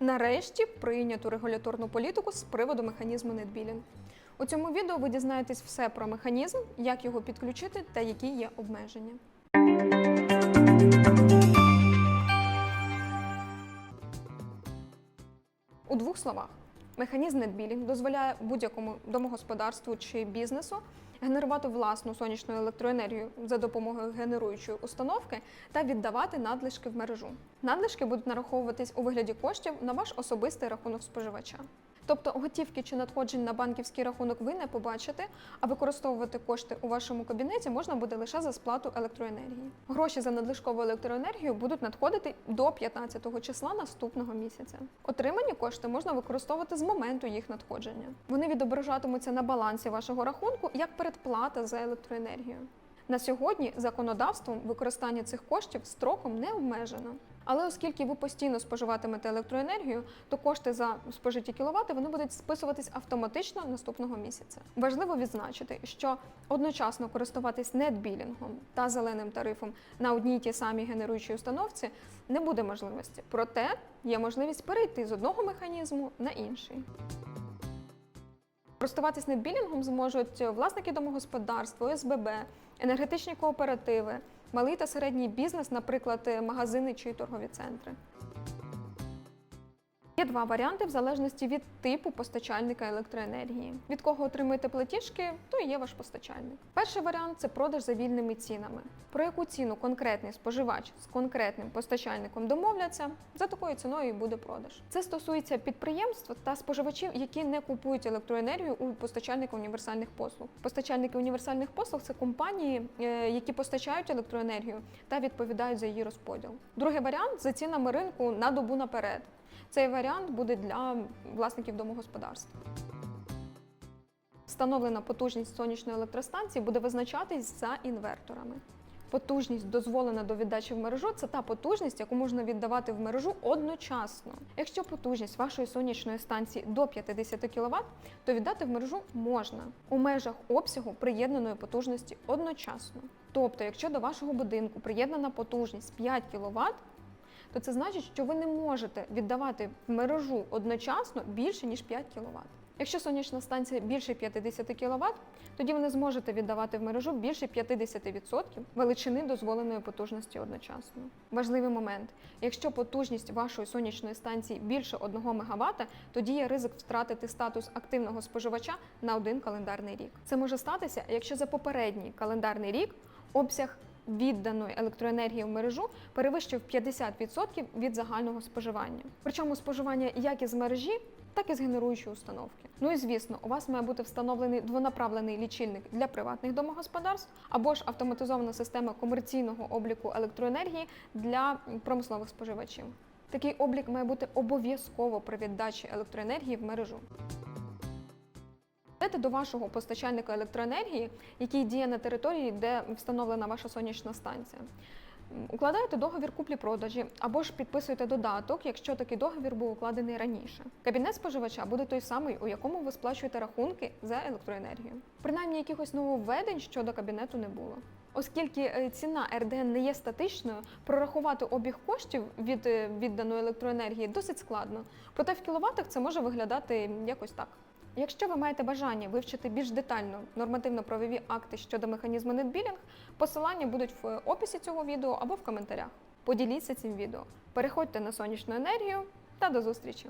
Нарешті прийняту регуляторну політику з приводу механізму нетбілінг. У цьому відео ви дізнаєтесь все про механізм, як його підключити та які є обмеження. У двох словах, механізм нетбілінг дозволяє будь-якому домогосподарству чи бізнесу генерувати власну сонячну електроенергію за допомогою генеруючої установки та віддавати надлишки в мережу. Надлишки будуть нараховуватись у вигляді коштів на ваш особистий рахунок споживача. Тобто готівки чи надходжень на банківський рахунок ви не побачите, а використовувати кошти у вашому кабінеті можна буде лише за сплату електроенергії. Гроші за надлишкову електроенергію будуть надходити до 15 числа наступного місяця. Отримані кошти можна використовувати з моменту їх надходження. Вони відображатимуться на балансі вашого рахунку як передплата за електроенергію. На сьогодні законодавством використання цих коштів строком не обмежено. Але оскільки ви постійно споживатимете електроенергію, то кошти за спожиті кіловати вони будуть списуватись автоматично наступного місяця. Важливо відзначити, що одночасно користуватись нетбілінгом та зеленим тарифом на одній й тій самій генеруючій установці не буде можливості. Проте є можливість перейти з одного механізму на інший. Користуватись нетбілінгом зможуть власники домогосподарств, ОСББ, енергетичні кооперативи, малий та середній бізнес, наприклад, магазини чи торгові центри. Є два варіанти в залежності від типу постачальника електроенергії. Від кого отримуєте платіжки, то є ваш постачальник. Перший варіант це продаж за вільними цінами. Про яку ціну конкретний споживач з конкретним постачальником домовляться, за такою ціною і буде продаж. Це стосується підприємств та споживачів, які не купують електроенергію у постачальника універсальних послуг. Постачальники універсальних послуг це компанії, е, які постачають електроенергію та відповідають за її розподіл. Другий варіант за цінами ринку на добу наперед. Цей варіант буде для власників домогосподарств. Встановлена потужність сонячної електростанції буде визначатись за інверторами. Потужність, дозволена до віддачі в мережу, це та потужність, яку можна віддавати в мережу одночасно. Якщо потужність вашої сонячної станції до 50 кВт, то віддати в мережу можна у межах обсягу приєднаної потужності одночасно. Тобто, якщо до вашого будинку приєднана потужність 5 кВт, то це значить, що ви не можете віддавати в мережу одночасно більше ніж 5 кВт. Якщо сонячна станція більше 50 кВт, тоді ви не зможете віддавати в мережу більше 50% величини дозволеної потужності одночасно. Важливий момент: якщо потужність вашої сонячної станції більше 1 МВт, тоді є ризик втратити статус активного споживача на один календарний рік. Це може статися, якщо за попередній календарний рік обсяг відданої електроенергії в мережу перевищив 50% від загального споживання. Причому споживання як із мережі, так і з генеруючої установки. Ну і звісно, у вас має бути встановлений двонаправлений лічильник для приватних домогосподарств або ж автоматизована система комерційного обліку електроенергії для промислових споживачів. Такий облік має бути обов'язково при віддачі електроенергії в мережу. Йдете до вашого постачальника електроенергії, який діє на території, де встановлена ваша сонячна станція. Укладаєте договір куплі-продажі або ж підписуєте додаток, якщо такий договір був укладений раніше. Кабінет споживача буде той самий, у якому ви сплачуєте рахунки за електроенергію. Принаймні якихось нововведень щодо кабінету не було. Оскільки е, ціна РДН не є статичною, прорахувати обіг коштів від е, відданої електроенергії досить складно. Проте в кіловатах це може виглядати якось так. Якщо ви маєте бажання вивчити більш детально нормативно-правові акти щодо механізму нетбілінг, посилання будуть в описі цього відео або в коментарях. Поділіться цим відео, переходьте на сонячну енергію та до зустрічі!